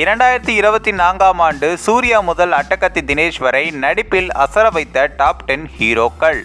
இரண்டாயிரத்தி இருபத்தி நான்காம் ஆண்டு சூர்யா முதல் அட்டகத்தி தினேஷ் வரை நடிப்பில் அசர வைத்த டாப் டென் ஹீரோக்கள்.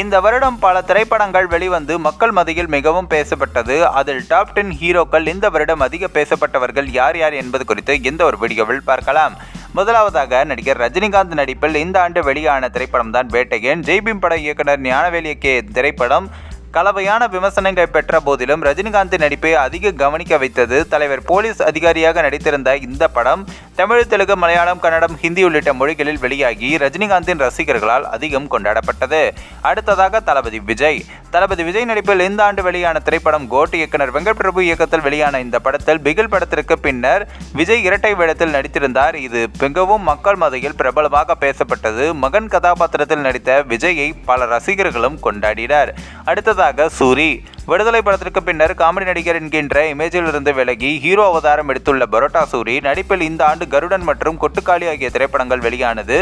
இந்த வருடம் பல திரைப்படங்கள் வெளிவந்து மக்கள் மத்தியில் மிகவும் பேசப்பட்டது. அதில் டாப் டென் ஹீரோக்கள் இந்த வருடம் அதிக பேசப்பட்டவர்கள் யார் யார் என்பது குறித்து இந்த ஒரு வீடியோவில் பார்க்கலாம். முதலாவதாக நடிகர் ரஜினிகாந்த் நடிப்பில் இந்த ஆண்டு வெளியான திரைப்படம் தான் வேட்டையன். ஜெய்பீம் பட இயக்குனர் ஞானவேலிய கே திரைப்படம் கலவையான விமர்சனங்கள் பெற்ற போதிலும் ரஜினிகாந்த் நடிப்பை அதிக கவனிக்க வைத்தது தலைவர் போலீஸ் அதிகாரியாக நடித்திருந்த இந்த படம் தமிழ் தெலுங்கு மலையாளம் கன்னடம் ஹிந்தி உள்ளிட்ட மொழிகளில் வெளியாகி ரஜினிகாந்தின் ரசிகர்களால் அதிகம் கொண்டாடப்பட்டது. அடுத்ததாக தளபதி விஜய். தளபதி விஜய் நடிப்பில் இந்த ஆண்டு வெளியான திரைப்படம் கோட் இயக்குனர் வெங்கட் பிரபு இயக்கத்தில் வெளியான இந்த படத்தில் பிகில் படத்திற்கு பின்னர் விஜய் இரட்டை வேடத்தில் நடித்திருந்தார். இது மிகவும் மக்கள் மதையில் பிரபலமாக பேசப்பட்டது. மகன் கதாபாத்திரத்தில் நடித்த விஜயை பல ரசிகர்களும் கொண்டாடினர். அடுத்ததாக சூரி. விடுதலை படத்திற்கு பின்னர் காமெடி நடிகர் என்கின்ற இமேஜில் இருந்து விலகி ஹீரோ அவதாரம் எடுத்துள்ள பரோட்டா சூரி நடிப்பில் இந்த ஆண்டு கருடன் மற்றும் கொட்டுக்காளி ஆகிய திரைப்படங்கள் வெளியானது.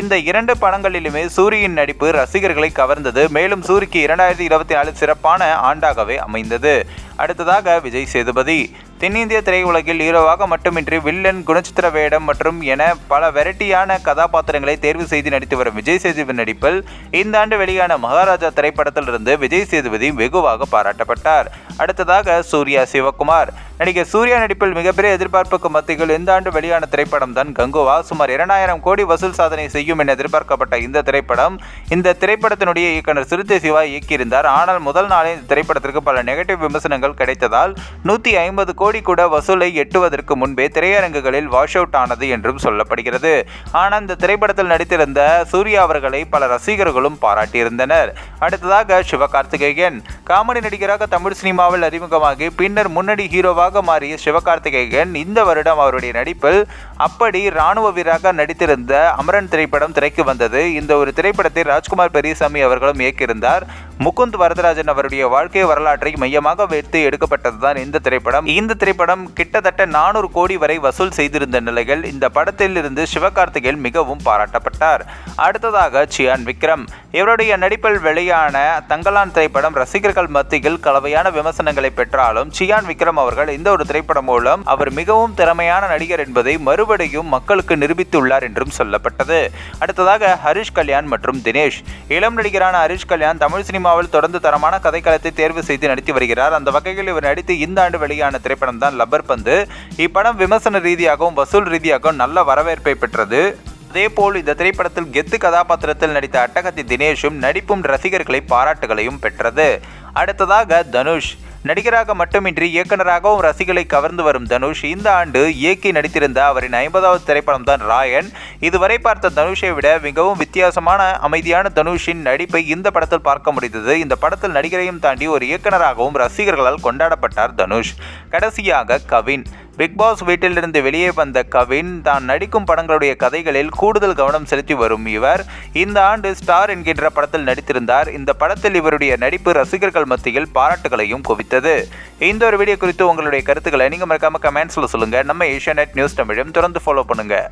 இந்த இரண்டு படங்களிலுமே சூரியின் நடிப்பு ரசிகர்களை கவர்ந்தது. மேலும் சூரிக்கு இரண்டாயிரத்தி இருபத்தி நாலு சிறப்பான ஆண்டாகவே அமைந்தது. அடுத்ததாக விஜய் சேதுபதி தென்னிந்திய திரையுலகில் ஹீரோவாக மட்டுமின்றி வில்லன் குணச்சித்திர வேடம் மற்றும் என பல வெரைட்டியான கதாபாத்திரங்களை தேர்வு செய்து நடித்து வரும் விஜய் சேதுபதி நடிப்பில் இந்த ஆண்டு வெளியான மகாராஜா திரைப்படத்திலிருந்து விஜய் சேதுபதி வெகுவாக பாராட்டப்பட்டார். அடுத்ததாக சூர்யா சிவகுமார். நடிகர் சூர்யா நடிப்பில் மிகப்பெரிய எதிர்பார்ப்புக்கு மத்தியில் இந்த ஆண்டு வெளியான திரைப்படம் தான் கங்குவா. சுமார் இரண்டாயிரம் கோடி வசூல் சாதனை செய்யும் என எதிர்பார்க்கப்பட்ட இந்த திரைப்படம் இந்த திரைப்படத்தினுடைய இயக்குனர் சிறுத்தை சிவா இயக்கியிருந்தார். ஆனால் முதல் நாளே இந்த திரைப்படத்திற்கு பல நெகட்டிவ் விமர்சனங்கள் கிடைத்ததால் நூற்றி ஐம்பது கோடி கூட வசூலை எட்டுவதற்கு முன்பே திரையரங்குகளில் வாஷ் அவுட் ஆனது என்றும் சொல்லப்படுகிறது. ஆனால் இந்த திரைப்படத்தில் நடித்திருந்த சூர்யா அவர்களை பல ரசிகர்களும் பாராட்டியிருந்தனர். அடுத்ததாக சிவகார்த்திகேயன். காமெடி நடிகராக தமிழ் சினிமாவில் அறிமுகமாகி பின்னர் முன்னணி ஹீரோவாக மாறிய சிவகார்த்திகேயன் இந்த வருடம் அவருடைய நடிப்பில் அப்படி ராணுவ வீராக நடித்திருந்த அமரன் திரைப்படம் திரைக்கு வந்தது. இந்த ஒரு திரைப்படத்தை ராஜ்குமார் பெரியசாமி அவர்களும் இயக்கியிருந்தார். முகுந்த் வரதராஜன் அவருடைய வாழ்க்கை வரலாற்றை மையமாக வைத்து எடுக்கப்பட்டதுதான் இந்த திரைப்படம். இந்த திரைப்படம் கிட்டத்தட்ட நானூறு கோடி வரை வசூல் செய்திருந்த நிலையில் இந்த படத்தில் இருந்து சிவகார்த்திகேயன் மிகவும் பாராட்டப்பட்டார். அடுத்ததாக சியான் விக்ரம். இவருடைய நடிப்பில் வெளியான தங்கலான் திரைப்படம் ரசிகர்கள் மத்தியில் கலவையான விமர்சனங்களை பெற்றாலும் சியான் விக்ரம் அவர்கள் இந்த ஒரு திரைப்படம் மூலம் அவர் மிகவும் திறமையான நடிகர் என்பதை மறுபடியும் மக்களுக்கு நிரூபித்துள்ளார் என்றும் சொல்லப்பட்டது. அடுத்ததாக ஹரிஷ் கல்யாண் மற்றும் தினேஷ். இளம் நடிகரான ஹரிஷ் கல்யாண் தமிழ் சினிமா சினிமாவில் தொடர்ந்து தரமான கதைக்களத்தை தேர்வு செய்து நடித்து வருகிறார். அந்த வகையில் இவர் நடித்து இந்த ஆண்டு வெளியான திரைப்படம் தான் லப்பர் பந்து. இப்படம் விமர்சன ரீதியாகவும் வசூல் ரீதியாகவும் நல்ல வரவேற்பை பெற்றது. அதேபோல் இந்த திரைப்படத்தில் கெத்து கதாபாத்திரத்தில் நடித்த அட்டகத்தி தினேஷும் நடிப்பும் ரசிகர்களை பாராட்டுகளையும் பெற்றது. அடுத்ததாக தனுஷ். நடிகராக மட்டுமின்றி இயக்குனராகவும் ரசிகளை கவர்ந்து வரும் தனுஷ் இந்த ஆண்டு இயக்கி நடித்திருந்த அவரின் ஐம்பதாவது திரைப்படம் தான் ராயன். இதுவரை பார்த்த தனுஷை விட மிகவும் வித்தியாசமான அமைதியான தனுஷின் நடிப்பை இந்த படத்தில் பார்க்க முடிந்தது. இந்த படத்தில் நடிகரையும் தாண்டி ஒரு இயக்குனராகவும் ரசிகர்களால் கொண்டாடப்பட்டார் தனுஷ். கடைசியாக கவின். பிக் பாஸ் வீட்டிலிருந்து வெளியே வந்த கவின் தான் நடிக்கும் படங்களுடைய கதைகளில் கூடுதல் கவனம் செலுத்தி வரும் இவர். இந்த ஆண்டு ஸ்டார் என்கின்ற படத்தில் நடித்திருந்தார். இந்த படத்தில் இவருடைய நடிப்பு ரசிகர்கள் மத்தியில் பாராட்டுகளையும் குவித்தது. இந்த ஒரு வீடியோ குறித்து உங்களுடைய கருத்துக்களை நீங்கள் மறக்காம கமெண்ட்ஸில் சொல்லுங்கள் நம்ம ஏஷியா நியூஸ் தமிழும் தொடர்ந்து ஃபாலோ பண்ணுங்கள்